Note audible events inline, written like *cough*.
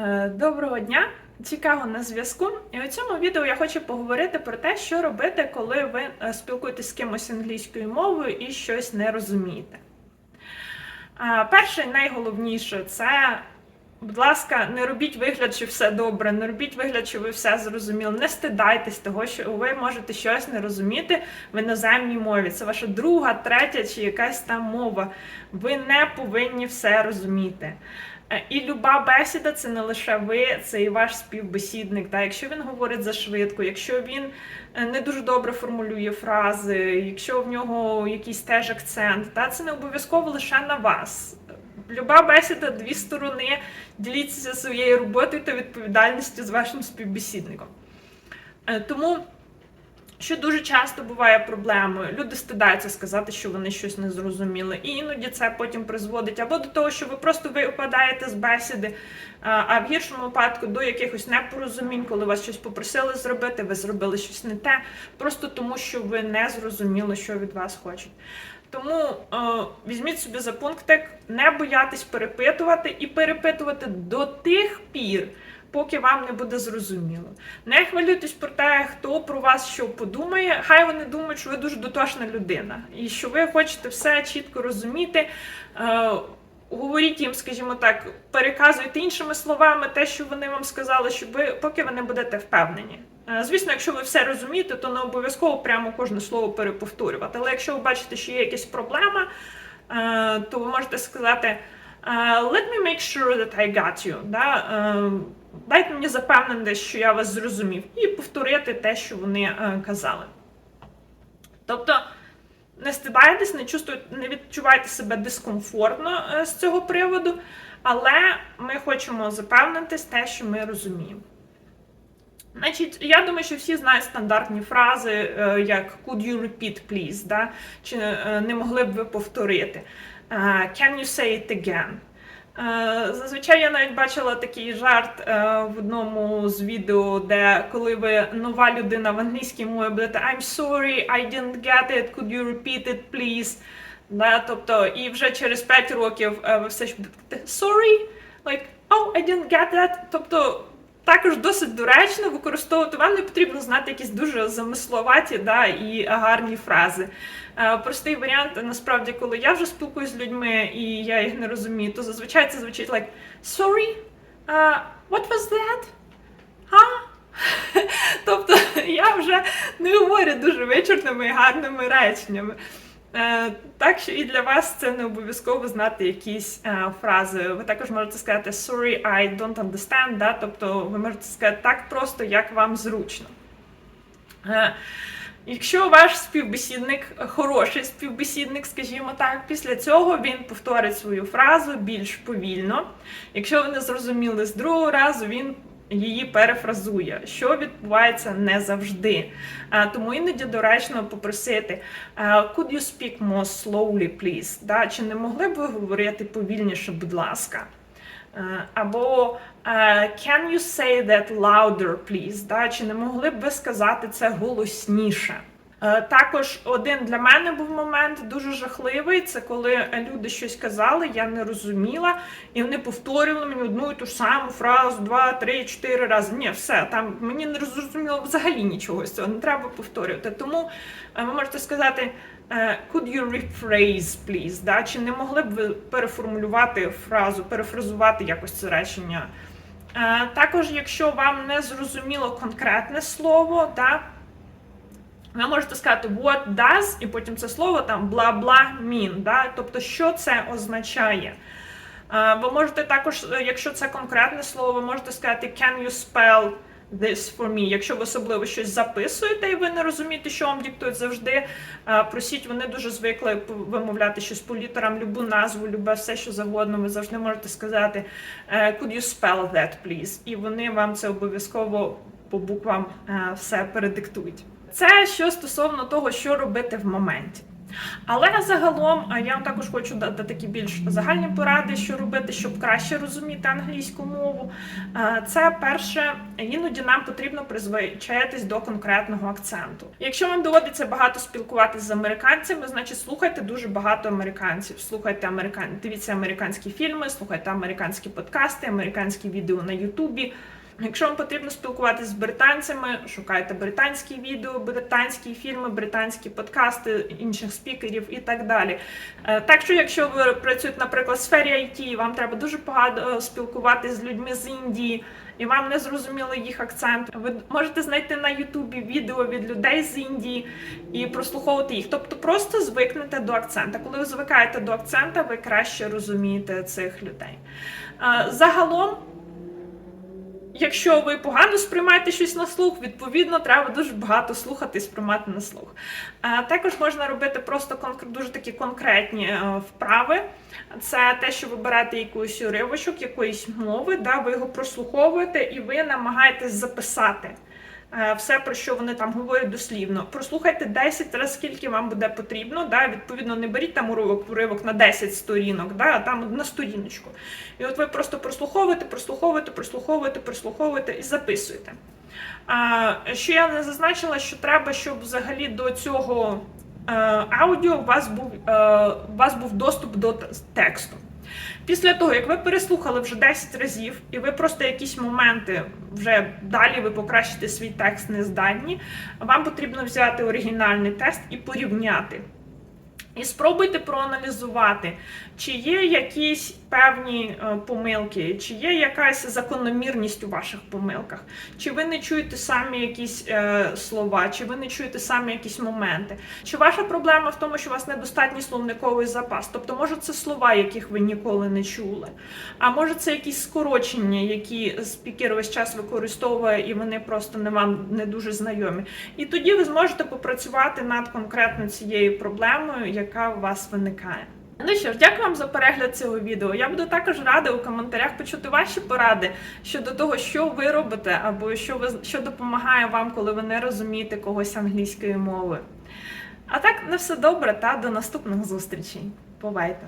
Е, Доброго дня! Цікаво на зв'язку. І у цьому відео я хочу поговорити про те, що робити, коли ви е, спілкуєтесь з кимось англійською мовою і щось не розумієте. Е, Перше, найголовніше, це, будь ласка, не робіть вигляд, що все добре, не робіть вигляд, що ви все зрозуміли. Не стидайтесь того, що ви можете щось не розуміти в іноземній мові. Це ваша друга, третя чи якась там мова. Ви не повинні все розуміти. Е, І люба бесіда це не лише ви, це і ваш співбесідник. Та якщо він говорить зашвидко, якщо він е, не дуже добре формулює фрази, якщо в нього якийсь теж акцент, та це не обов'язково лише на вас. Люба бесіда, дві сторони, діліться своєю роботою та відповідальністю з вашим співбесідником. Е, Тому що дуже часто буває проблемою. Люди стидаються сказати, що вони щось не зрозуміли. І іноді це потім призводить або до того, що ви просто випадаєте з бесіди, а в гіршому випадку до якихось непорозумінь, коли вас щось попросили зробити, ви зробили щось не те, просто тому що ви не зрозуміли, що від вас хочуть. Тому е, візьміть собі за пунктик, не боятись перепитувати і перепитувати до тих пір, поки вам не буде зрозуміло. Не хвилюйтесь про те, хто про вас що подумає. Хай вони думають, що ви дуже дотошна людина, і що ви хочете все чітко розуміти. Е, Говоріть їм, скажімо так, переказуйте іншими словами те, що вони вам сказали, щоб ви поки ви не будете впевнені. Е, Звісно, якщо ви все розумієте, то не обов'язково прямо кожне слово переповторювати. Але якщо ви бачите, що є якась проблема, е, то ви можете сказати Let me make sure that I got you. Да? Е, Дайте мені запевнити, що я вас зрозумів, і повторити те, що вони е, казали. Тобто не стидайтесь, не не відчувайте себе дискомфортно е, з цього приводу, але ми хочемо запевнитись те, що ми розуміємо. Значить, я думаю, що всі знають стандартні фрази, як could you repeat, please, да? чи не могли б ви повторити. Can you say it again? Зазвичай я навіть бачила такий жарт е, в одному з відео, де коли ви нова людина в англійській мові будете I'm sorry, I didn't get it, could you repeat it, please? Да, тобто, і вже через 5 років е, ви все ж будете sorry, like, oh, I didn't get that. Тобто також досить доречно використовувати. Вам не потрібно знати якісь дуже замисловаті да, і гарні фрази. Е, Простий варіант, насправді, коли я вже спілкуюся з людьми і я їх не розумію, то зазвичай це звучить like sorry, uh, what was that? Huh? *laughs* Тобто я вже не говорю дуже вичерпними і гарними реченнями. Е, Так що і для вас це не обов'язково знати якісь е, фрази. Ви також можете сказати sorry, I don't understand, да? тобто ви можете сказати так просто, як вам зручно. Е, Якщо ваш співбесідник хороший співбесідник, скажімо так, після цього він повторить свою фразу більш повільно. Якщо ви не зрозуміли з другого разу, він її перефразує, що відбувається не завжди. Тому іноді доречно попросити Could you speak more slowly, please? Да? Чи не могли б ви говорити повільніше, будь ласка? Або Can you say that louder, please? Да? Чи не могли б ви сказати це голосніше? Е, Також один для мене був момент дуже жахливий. Це коли люди щось казали, я не розуміла, і вони повторювали мені одну і ту ж саму фразу два, три, чотири рази. Ні, все там мені не зрозуміло взагалі нічого з цього. Не треба повторювати. Тому е, ви можете сказати е, could you rephrase, please? Да? Чи не могли б ви переформулювати фразу, перефразувати якось це речення? Також, якщо вам не зрозуміло конкретне слово, да, ви можете сказати what does, і потім це слово там mean, да? тобто що це означає. Ви можете також, е, якщо це конкретне слово, ви можете сказати can you spell this for me. Якщо ви особливо щось записуєте і ви не розумієте, що вам диктують завжди, просіть, вони дуже звикли вимовляти щось по літерам, любу назву, любе все, що завгодно. Ви завжди можете сказати е, could you spell that, please? І вони вам це обов'язково по буквам е, все передиктують. Це що стосовно того, що робити в моменті. Але загалом я вам також хочу дати такі більш загальні поради, що робити, щоб краще розуміти англійську мову. Це перше, іноді нам потрібно призвичаїтись до конкретного акценту. Якщо вам доводиться багато спілкуватися з американцями, значить слухайте дуже багато американців. Слухайте американ... дивіться американські фільми, слухайте американські подкасти, американські відео на Ютубі. Якщо вам потрібно спілкуватися з британцями, шукайте британські відео, британські фільми, британські подкасти інших спікерів і так далі. Е, Так що, якщо ви працюєте, наприклад, в сфері IT, вам треба дуже багато спілкуватися з людьми з Індії, і вам не зрозуміло їх акцент. Ви можете знайти на Ютубі відео від людей з Індії і прослуховувати їх. Тобто просто звикнете до акцента. Коли ви звикаєте до акцента, ви краще розумієте цих людей. Е, Загалом. Якщо ви погано сприймаєте щось на слух, відповідно, треба дуже багато слухати і сприймати на слух. Також можна робити просто дуже такі конкретні е, вправи. Це те, що ви берете якийсь уривочок, якоїсь мови, да, ви його прослуховуєте і ви намагаєтесь записати. Е, Все, про що вони там говорять дослівно. Прослухайте 10 разів, скільки вам буде потрібно. Да? Відповідно, не беріть там уривок, уривок на 10 сторінок, да? а там на сторіночку. І от ви просто прослуховуєте, прослуховуєте, прослуховуєте, прослуховуєте і записуєте. А, що я не зазначила, що треба, щоб взагалі до цього е, аудіо у вас був, е, у вас був доступ до тексту. Після того, як ви переслухали вже 10 разів, і ви просто якісь моменти вже далі ви покращите свій текст не здатні, вам потрібно взяти оригінальний тест і порівняти. І спробуйте проаналізувати, чи є якісь певні е, помилки, чи є якась закономірність у ваших помилках, чи ви не чуєте самі якісь е, слова, чи ви не чуєте самі якісь моменти. Чи ваша проблема в тому, що у вас недостатній словниковий запас? Тобто, може, це слова, яких ви ніколи не чули, а може це якісь скорочення, які спікер весь час використовує, і вони просто не вам не дуже знайомі. І тоді ви зможете попрацювати над конкретно цією проблемою, яка у вас виникає. Ну що ж, дякую вам за перегляд цього відео. Я буду також рада у коментарях почути ваші поради щодо того, що ви робите, або що ви що допомагає вам, коли ви не розумієте когось англійської мови. А так, на все добре та до наступних зустрічей. Бувайте!